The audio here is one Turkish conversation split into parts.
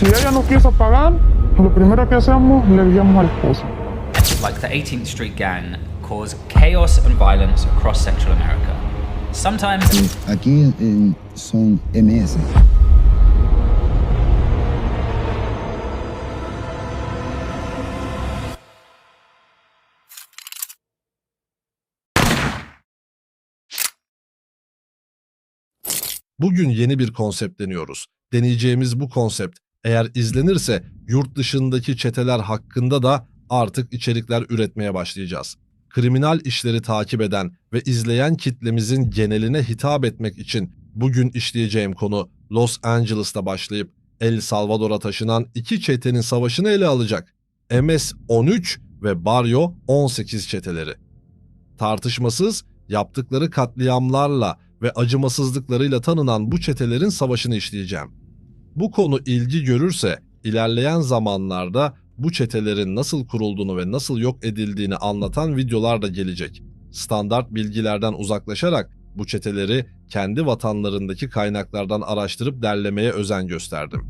Si ella no quiso pagar, lo primero que hacemos, le guiamos al esposo. like the 18th Street Gang, cause chaos and violence across Central America. Sometimes Aquí eh, son MS. Bugün yeni bir konsept deniyoruz. Deneyeceğimiz bu konsept eğer izlenirse yurt dışındaki çeteler hakkında da artık içerikler üretmeye başlayacağız. Kriminal işleri takip eden ve izleyen kitlemizin geneline hitap etmek için bugün işleyeceğim konu Los Angeles'ta başlayıp El Salvador'a taşınan iki çetenin savaşını ele alacak. MS-13 ve Barrio 18 çeteleri. Tartışmasız yaptıkları katliamlarla ve acımasızlıklarıyla tanınan bu çetelerin savaşını işleyeceğim. Bu konu ilgi görürse ilerleyen zamanlarda bu çetelerin nasıl kurulduğunu ve nasıl yok edildiğini anlatan videolar da gelecek. Standart bilgilerden uzaklaşarak bu çeteleri kendi vatanlarındaki kaynaklardan araştırıp derlemeye özen gösterdim.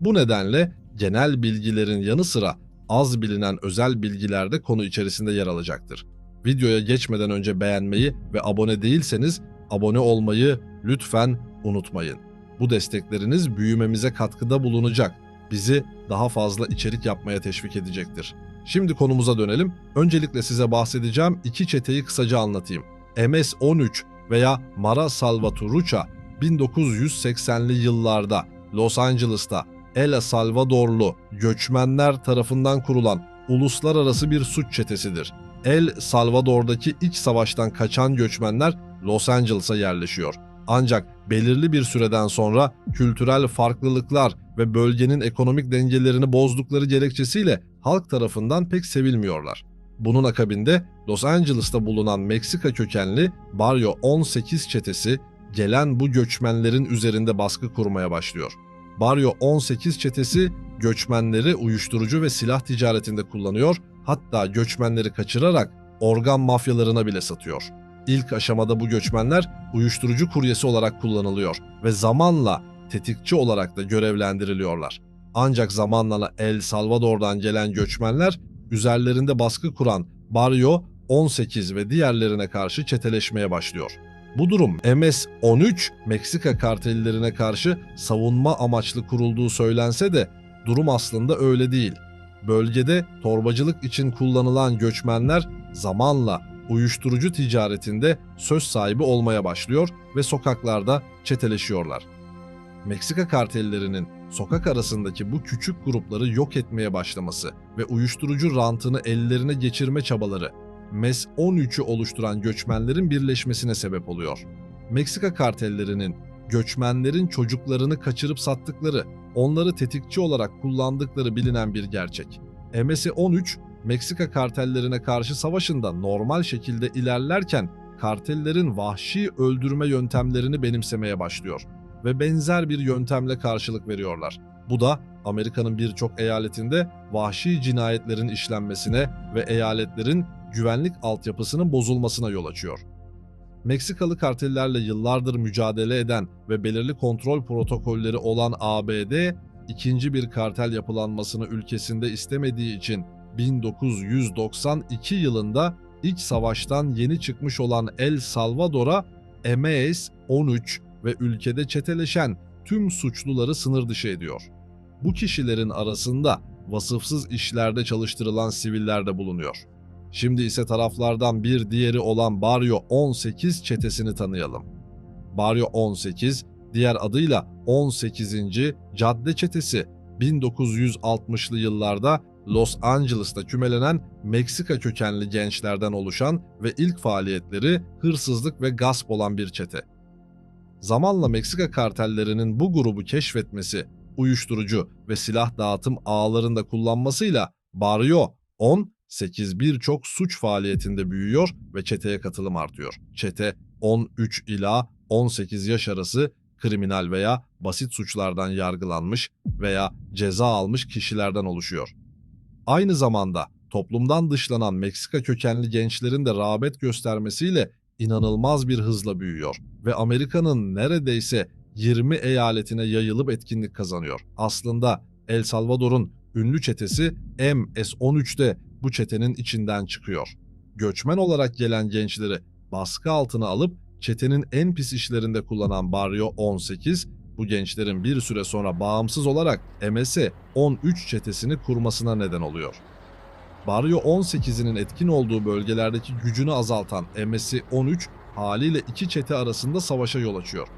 Bu nedenle genel bilgilerin yanı sıra az bilinen özel bilgiler de konu içerisinde yer alacaktır. Videoya geçmeden önce beğenmeyi ve abone değilseniz abone olmayı lütfen unutmayın. Bu destekleriniz büyümemize katkıda bulunacak. Bizi daha fazla içerik yapmaya teşvik edecektir. Şimdi konumuza dönelim. Öncelikle size bahsedeceğim iki çeteyi kısaca anlatayım. MS-13 veya Mara Salvatrucha 1980'li yıllarda Los Angeles'ta El Salvadorlu göçmenler tarafından kurulan uluslararası bir suç çetesidir. El Salvador'daki iç savaştan kaçan göçmenler Los Angeles'a yerleşiyor. Ancak belirli bir süreden sonra kültürel farklılıklar ve bölgenin ekonomik dengelerini bozdukları gerekçesiyle halk tarafından pek sevilmiyorlar. Bunun akabinde Los Angeles'ta bulunan Meksika kökenli Barrio 18 çetesi gelen bu göçmenlerin üzerinde baskı kurmaya başlıyor. Barrio 18 çetesi göçmenleri uyuşturucu ve silah ticaretinde kullanıyor, hatta göçmenleri kaçırarak organ mafyalarına bile satıyor. İlk aşamada bu göçmenler uyuşturucu kuryesi olarak kullanılıyor ve zamanla tetikçi olarak da görevlendiriliyorlar. Ancak zamanla El Salvador'dan gelen göçmenler üzerlerinde baskı kuran Barrio 18 ve diğerlerine karşı çeteleşmeye başlıyor. Bu durum MS-13 Meksika kartellerine karşı savunma amaçlı kurulduğu söylense de durum aslında öyle değil. Bölgede torbacılık için kullanılan göçmenler zamanla uyuşturucu ticaretinde söz sahibi olmaya başlıyor ve sokaklarda çeteleşiyorlar. Meksika kartellerinin sokak arasındaki bu küçük grupları yok etmeye başlaması ve uyuşturucu rantını ellerine geçirme çabaları MES 13'ü oluşturan göçmenlerin birleşmesine sebep oluyor. Meksika kartellerinin göçmenlerin çocuklarını kaçırıp sattıkları, onları tetikçi olarak kullandıkları bilinen bir gerçek. MS-13, Meksika kartellerine karşı savaşında normal şekilde ilerlerken kartellerin vahşi öldürme yöntemlerini benimsemeye başlıyor ve benzer bir yöntemle karşılık veriyorlar. Bu da Amerika'nın birçok eyaletinde vahşi cinayetlerin işlenmesine ve eyaletlerin güvenlik altyapısının bozulmasına yol açıyor. Meksikalı kartellerle yıllardır mücadele eden ve belirli kontrol protokolleri olan ABD, ikinci bir kartel yapılanmasını ülkesinde istemediği için 1992 yılında iç savaştan yeni çıkmış olan El Salvador'a MS-13 ve ülkede çeteleşen tüm suçluları sınır dışı ediyor. Bu kişilerin arasında vasıfsız işlerde çalıştırılan siviller de bulunuyor. Şimdi ise taraflardan bir diğeri olan Barrio 18 çetesini tanıyalım. Barrio 18, diğer adıyla 18. Cadde Çetesi, 1960'lı yıllarda Los Angeles'ta kümelenen Meksika kökenli gençlerden oluşan ve ilk faaliyetleri hırsızlık ve gasp olan bir çete. Zamanla Meksika kartellerinin bu grubu keşfetmesi, uyuşturucu ve silah dağıtım ağlarında kullanmasıyla Barrio 10 8 birçok suç faaliyetinde büyüyor ve çeteye katılım artıyor. Çete 13 ila 18 yaş arası kriminal veya basit suçlardan yargılanmış veya ceza almış kişilerden oluşuyor. Aynı zamanda toplumdan dışlanan Meksika kökenli gençlerin de rağbet göstermesiyle inanılmaz bir hızla büyüyor ve Amerika'nın neredeyse 20 eyaletine yayılıp etkinlik kazanıyor. Aslında El Salvador'un ünlü çetesi MS-13 de bu çetenin içinden çıkıyor. Göçmen olarak gelen gençleri baskı altına alıp çetenin en pis işlerinde kullanan Barrio 18, bu gençlerin bir süre sonra bağımsız olarak MS-13 çetesini kurmasına neden oluyor. Barrio 18'inin etkin olduğu bölgelerdeki gücünü azaltan MS-13 haliyle iki çete arasında savaşa yol açıyor.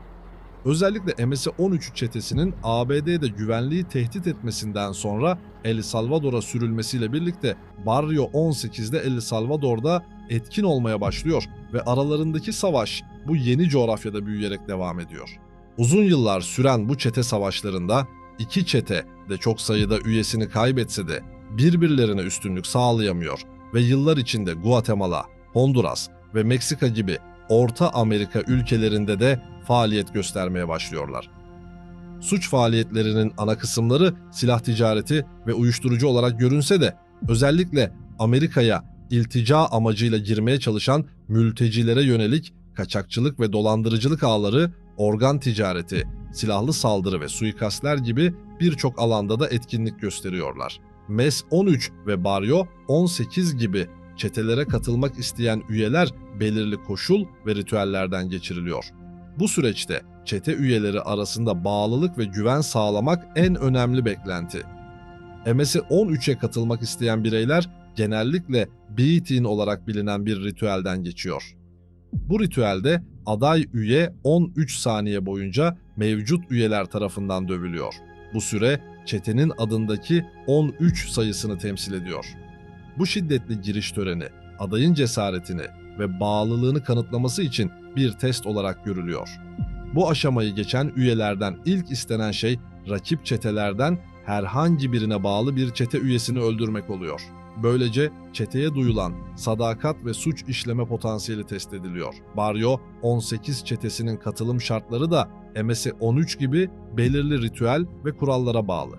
Özellikle MS-13 çetesinin ABD'de güvenliği tehdit etmesinden sonra El Salvador'a sürülmesiyle birlikte Barrio 18'de El Salvador'da etkin olmaya başlıyor ve aralarındaki savaş bu yeni coğrafyada büyüyerek devam ediyor. Uzun yıllar süren bu çete savaşlarında iki çete de çok sayıda üyesini kaybetse de birbirlerine üstünlük sağlayamıyor ve yıllar içinde Guatemala, Honduras ve Meksika gibi Orta Amerika ülkelerinde de faaliyet göstermeye başlıyorlar. Suç faaliyetlerinin ana kısımları silah ticareti ve uyuşturucu olarak görünse de özellikle Amerika'ya iltica amacıyla girmeye çalışan mültecilere yönelik kaçakçılık ve dolandırıcılık ağları, organ ticareti, silahlı saldırı ve suikastler gibi birçok alanda da etkinlik gösteriyorlar. MES 13 ve Barrio 18 gibi çetelere katılmak isteyen üyeler belirli koşul ve ritüellerden geçiriliyor. Bu süreçte çete üyeleri arasında bağlılık ve güven sağlamak en önemli beklenti. MS'e 13'e katılmak isteyen bireyler genellikle Beating olarak bilinen bir ritüelden geçiyor. Bu ritüelde aday üye 13 saniye boyunca mevcut üyeler tarafından dövülüyor. Bu süre çetenin adındaki 13 sayısını temsil ediyor. Bu şiddetli giriş töreni adayın cesaretini ve bağlılığını kanıtlaması için bir test olarak görülüyor. Bu aşamayı geçen üyelerden ilk istenen şey rakip çetelerden herhangi birine bağlı bir çete üyesini öldürmek oluyor. Böylece çeteye duyulan sadakat ve suç işleme potansiyeli test ediliyor. Barrio 18 çetesinin katılım şartları da MS 13 gibi belirli ritüel ve kurallara bağlı.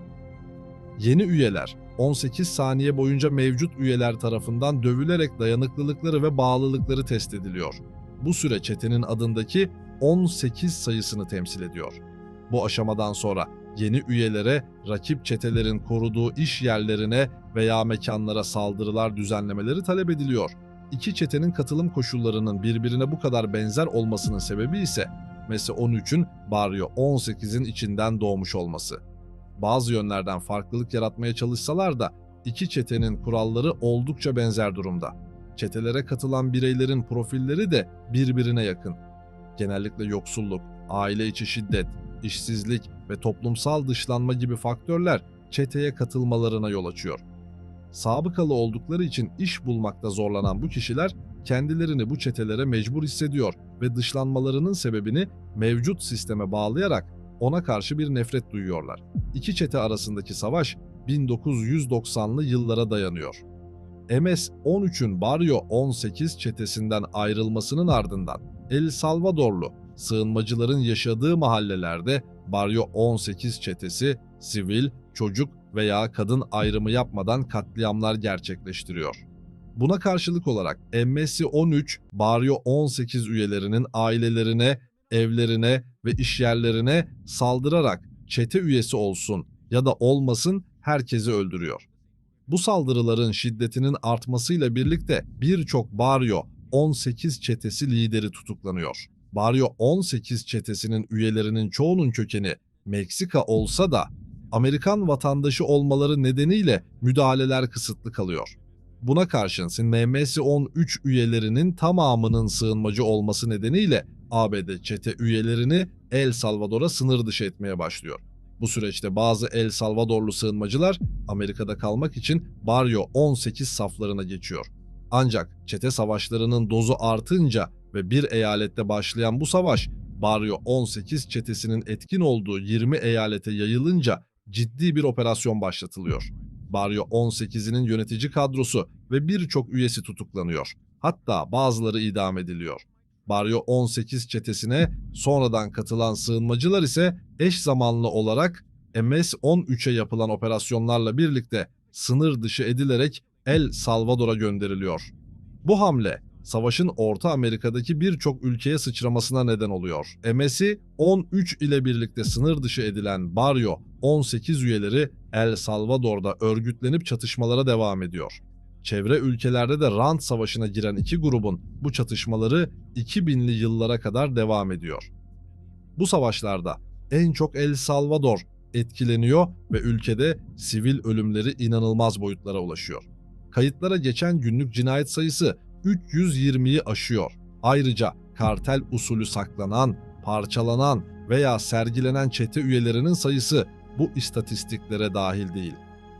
Yeni üyeler 18 saniye boyunca mevcut üyeler tarafından dövülerek dayanıklılıkları ve bağlılıkları test ediliyor. Bu süre çetenin adındaki 18 sayısını temsil ediyor. Bu aşamadan sonra yeni üyelere rakip çetelerin koruduğu iş yerlerine veya mekanlara saldırılar düzenlemeleri talep ediliyor. İki çetenin katılım koşullarının birbirine bu kadar benzer olmasının sebebi ise MESE 13'ün Barrio 18'in içinden doğmuş olması. Bazı yönlerden farklılık yaratmaya çalışsalar da iki çetenin kuralları oldukça benzer durumda. Çetelere katılan bireylerin profilleri de birbirine yakın. Genellikle yoksulluk, aile içi şiddet, işsizlik ve toplumsal dışlanma gibi faktörler çeteye katılmalarına yol açıyor. Sabıkalı oldukları için iş bulmakta zorlanan bu kişiler kendilerini bu çetelere mecbur hissediyor ve dışlanmalarının sebebini mevcut sisteme bağlayarak ona karşı bir nefret duyuyorlar. İki çete arasındaki savaş 1990'lı yıllara dayanıyor. MS-13'ün Barrio 18 çetesinden ayrılmasının ardından El Salvadorlu sığınmacıların yaşadığı mahallelerde Barrio 18 çetesi sivil, çocuk veya kadın ayrımı yapmadan katliamlar gerçekleştiriyor. Buna karşılık olarak MS-13 Barrio 18 üyelerinin ailelerine, evlerine ve işyerlerine saldırarak çete üyesi olsun ya da olmasın herkesi öldürüyor. Bu saldırıların şiddetinin artmasıyla birlikte birçok Barrio 18 çetesi lideri tutuklanıyor. Barrio 18 çetesinin üyelerinin çoğunun kökeni Meksika olsa da Amerikan vatandaşı olmaları nedeniyle müdahaleler kısıtlı kalıyor. Buna karşın MS-13 üyelerinin tamamının sığınmacı olması nedeniyle ABD çete üyelerini El Salvador'a sınır dışı etmeye başlıyor. Bu süreçte bazı El Salvadorlu sığınmacılar Amerika'da kalmak için Barrio 18 saflarına geçiyor. Ancak çete savaşlarının dozu artınca ve bir eyalette başlayan bu savaş Barrio 18 çetesinin etkin olduğu 20 eyalete yayılınca ciddi bir operasyon başlatılıyor. Barrio 18'inin yönetici kadrosu ve birçok üyesi tutuklanıyor. Hatta bazıları idam ediliyor. Barrio 18 çetesine sonradan katılan sığınmacılar ise eş zamanlı olarak MS-13'e yapılan operasyonlarla birlikte sınır dışı edilerek El Salvador'a gönderiliyor. Bu hamle savaşın Orta Amerika'daki birçok ülkeye sıçramasına neden oluyor. MS'i 13 ile birlikte sınır dışı edilen Barrio 18 üyeleri El Salvador'da örgütlenip çatışmalara devam ediyor. Çevre ülkelerde de rant savaşına giren iki grubun bu çatışmaları 2000'li yıllara kadar devam ediyor. Bu savaşlarda en çok El Salvador etkileniyor ve ülkede sivil ölümleri inanılmaz boyutlara ulaşıyor. Kayıtlara geçen günlük cinayet sayısı 320'yi aşıyor. Ayrıca kartel usulü saklanan, parçalanan veya sergilenen çete üyelerinin sayısı bu istatistiklere dahil değil.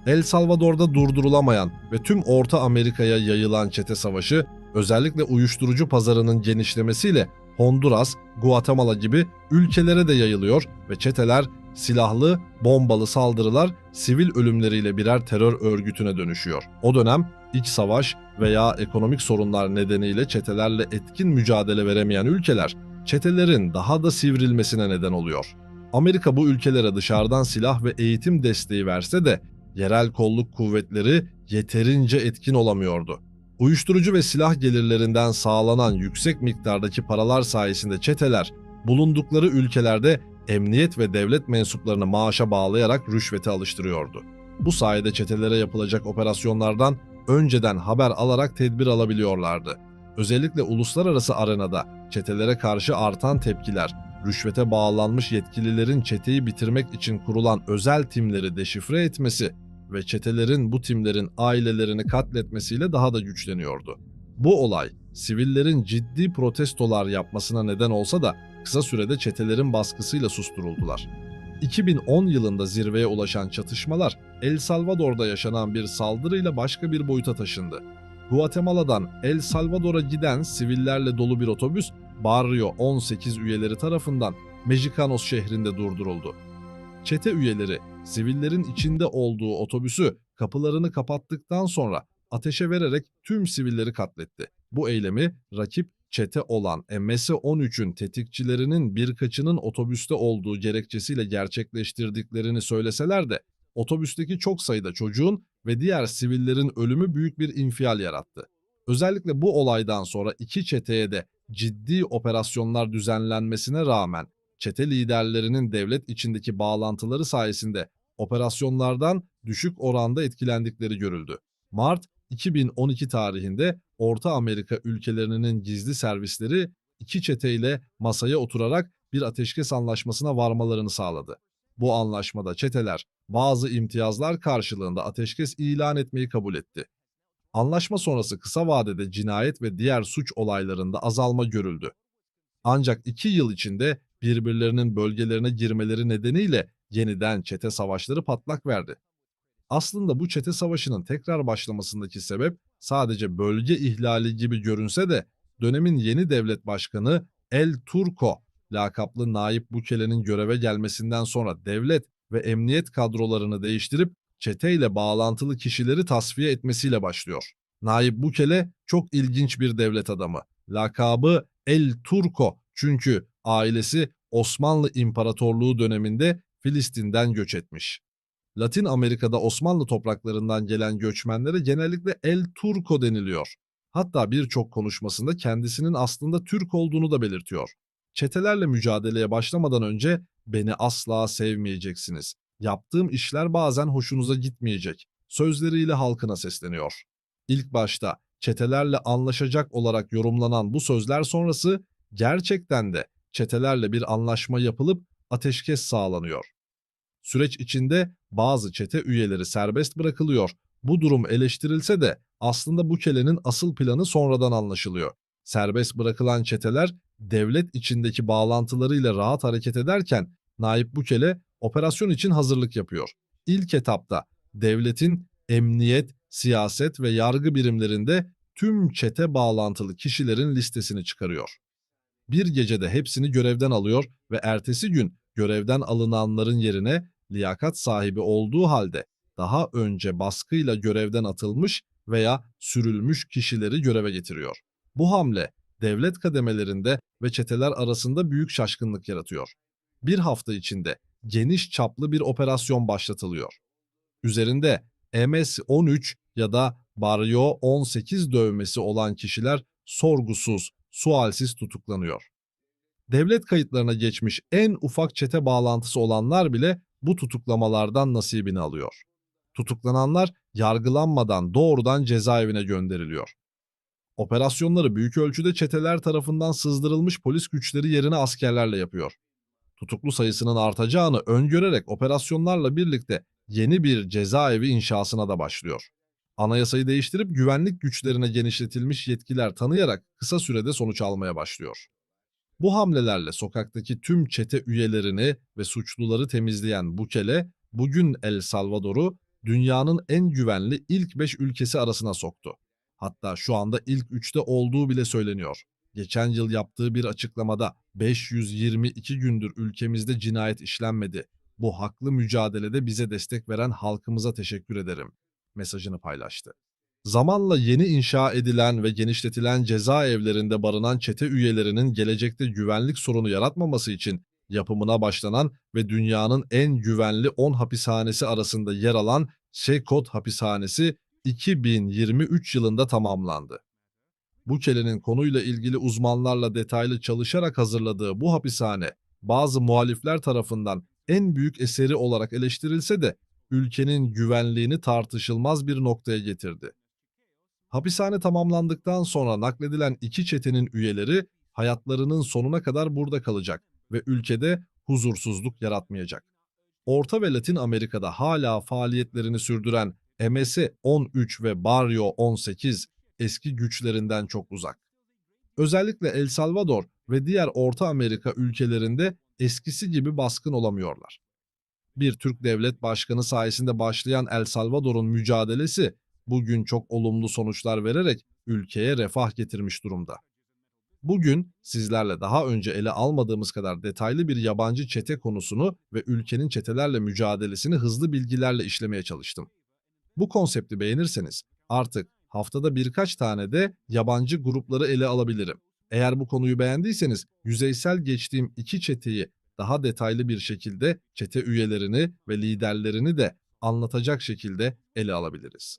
El Salvador'da durdurulamayan ve tüm Orta Amerika'ya yayılan çete savaşı özellikle uyuşturucu pazarının genişlemesiyle Honduras, Guatemala gibi ülkelere de yayılıyor ve çeteler silahlı, bombalı saldırılar sivil ölümleriyle birer terör örgütüne dönüşüyor. O dönem iç savaş veya ekonomik sorunlar nedeniyle çetelerle etkin mücadele veremeyen ülkeler çetelerin daha da sivrilmesine neden oluyor. Amerika bu ülkelere dışarıdan silah ve eğitim desteği verse de yerel kolluk kuvvetleri yeterince etkin olamıyordu. Uyuşturucu ve silah gelirlerinden sağlanan yüksek miktardaki paralar sayesinde çeteler bulundukları ülkelerde emniyet ve devlet mensuplarını maaşa bağlayarak rüşvete alıştırıyordu. Bu sayede çetelere yapılacak operasyonlardan önceden haber alarak tedbir alabiliyorlardı. Özellikle uluslararası arenada çetelere karşı artan tepkiler, rüşvete bağlanmış yetkililerin çeteyi bitirmek için kurulan özel timleri deşifre etmesi ve çetelerin bu timlerin ailelerini katletmesiyle daha da güçleniyordu. Bu olay sivillerin ciddi protestolar yapmasına neden olsa da kısa sürede çetelerin baskısıyla susturuldular. 2010 yılında zirveye ulaşan çatışmalar El Salvador'da yaşanan bir saldırıyla başka bir boyuta taşındı. Guatemala'dan El Salvador'a giden sivillerle dolu bir otobüs Barrio 18 üyeleri tarafından Mexicanos şehrinde durduruldu. Çete üyeleri sivillerin içinde olduğu otobüsü kapılarını kapattıktan sonra ateşe vererek tüm sivilleri katletti. Bu eylemi rakip çete olan MS-13'ün tetikçilerinin birkaçının otobüste olduğu gerekçesiyle gerçekleştirdiklerini söyleseler de otobüsteki çok sayıda çocuğun ve diğer sivillerin ölümü büyük bir infial yarattı. Özellikle bu olaydan sonra iki çeteye de ciddi operasyonlar düzenlenmesine rağmen çete liderlerinin devlet içindeki bağlantıları sayesinde operasyonlardan düşük oranda etkilendikleri görüldü. Mart 2012 tarihinde Orta Amerika ülkelerinin gizli servisleri iki çeteyle masaya oturarak bir ateşkes anlaşmasına varmalarını sağladı. Bu anlaşmada çeteler bazı imtiyazlar karşılığında ateşkes ilan etmeyi kabul etti. Anlaşma sonrası kısa vadede cinayet ve diğer suç olaylarında azalma görüldü. Ancak iki yıl içinde birbirlerinin bölgelerine girmeleri nedeniyle yeniden çete savaşları patlak verdi. Aslında bu çete savaşının tekrar başlamasındaki sebep sadece bölge ihlali gibi görünse de dönemin yeni devlet başkanı El Turco lakaplı Naip Bukele'nin göreve gelmesinden sonra devlet ve emniyet kadrolarını değiştirip çeteyle bağlantılı kişileri tasfiye etmesiyle başlıyor. Naip Bukele çok ilginç bir devlet adamı. Lakabı El Turco çünkü ailesi Osmanlı İmparatorluğu döneminde Filistin'den göç etmiş. Latin Amerika'da Osmanlı topraklarından gelen göçmenlere genellikle El Turco deniliyor. Hatta birçok konuşmasında kendisinin aslında Türk olduğunu da belirtiyor. Çetelerle mücadeleye başlamadan önce beni asla sevmeyeceksiniz. Yaptığım işler bazen hoşunuza gitmeyecek. Sözleriyle halkına sesleniyor. İlk başta çetelerle anlaşacak olarak yorumlanan bu sözler sonrası gerçekten de çetelerle bir anlaşma yapılıp ateşkes sağlanıyor. Süreç içinde bazı çete üyeleri serbest bırakılıyor. Bu durum eleştirilse de aslında Bukele'nin asıl planı sonradan anlaşılıyor. Serbest bırakılan çeteler devlet içindeki bağlantılarıyla rahat hareket ederken Naip Bukele operasyon için hazırlık yapıyor. İlk etapta devletin emniyet, siyaset ve yargı birimlerinde tüm çete bağlantılı kişilerin listesini çıkarıyor. Bir gecede hepsini görevden alıyor ve ertesi gün görevden alınanların yerine liyakat sahibi olduğu halde daha önce baskıyla görevden atılmış veya sürülmüş kişileri göreve getiriyor. Bu hamle devlet kademelerinde ve çeteler arasında büyük şaşkınlık yaratıyor. Bir hafta içinde geniş çaplı bir operasyon başlatılıyor. Üzerinde MS-13 ya da Barrio 18 dövmesi olan kişiler sorgusuz, sualsiz tutuklanıyor. Devlet kayıtlarına geçmiş en ufak çete bağlantısı olanlar bile bu tutuklamalardan nasibini alıyor. Tutuklananlar yargılanmadan doğrudan cezaevine gönderiliyor. Operasyonları büyük ölçüde çeteler tarafından sızdırılmış polis güçleri yerine askerlerle yapıyor. Tutuklu sayısının artacağını öngörerek operasyonlarla birlikte yeni bir cezaevi inşasına da başlıyor. Anayasayı değiştirip güvenlik güçlerine genişletilmiş yetkiler tanıyarak kısa sürede sonuç almaya başlıyor. Bu hamlelerle sokaktaki tüm çete üyelerini ve suçluları temizleyen Bukele, bugün El Salvador'u dünyanın en güvenli ilk 5 ülkesi arasına soktu. Hatta şu anda ilk 3'te olduğu bile söyleniyor. Geçen yıl yaptığı bir açıklamada 522 gündür ülkemizde cinayet işlenmedi. Bu haklı mücadelede bize destek veren halkımıza teşekkür ederim mesajını paylaştı. Zamanla yeni inşa edilen ve genişletilen cezaevlerinde barınan çete üyelerinin gelecekte güvenlik sorunu yaratmaması için yapımına başlanan ve dünyanın en güvenli 10 hapishanesi arasında yer alan Şekot Hapishanesi 2023 yılında tamamlandı. Bukele'nin konuyla ilgili uzmanlarla detaylı çalışarak hazırladığı bu hapishane bazı muhalifler tarafından en büyük eseri olarak eleştirilse de ülkenin güvenliğini tartışılmaz bir noktaya getirdi. Hapishane tamamlandıktan sonra nakledilen iki çetenin üyeleri hayatlarının sonuna kadar burada kalacak ve ülkede huzursuzluk yaratmayacak. Orta ve Latin Amerika'da hala faaliyetlerini sürdüren MS-13 ve Barrio 18 eski güçlerinden çok uzak. Özellikle El Salvador ve diğer Orta Amerika ülkelerinde eskisi gibi baskın olamıyorlar. Bir Türk devlet başkanı sayesinde başlayan El Salvador'un mücadelesi bugün çok olumlu sonuçlar vererek ülkeye refah getirmiş durumda. Bugün sizlerle daha önce ele almadığımız kadar detaylı bir yabancı çete konusunu ve ülkenin çetelerle mücadelesini hızlı bilgilerle işlemeye çalıştım. Bu konsepti beğenirseniz artık haftada birkaç tane de yabancı grupları ele alabilirim. Eğer bu konuyu beğendiyseniz yüzeysel geçtiğim iki çeteyi daha detaylı bir şekilde çete üyelerini ve liderlerini de anlatacak şekilde ele alabiliriz.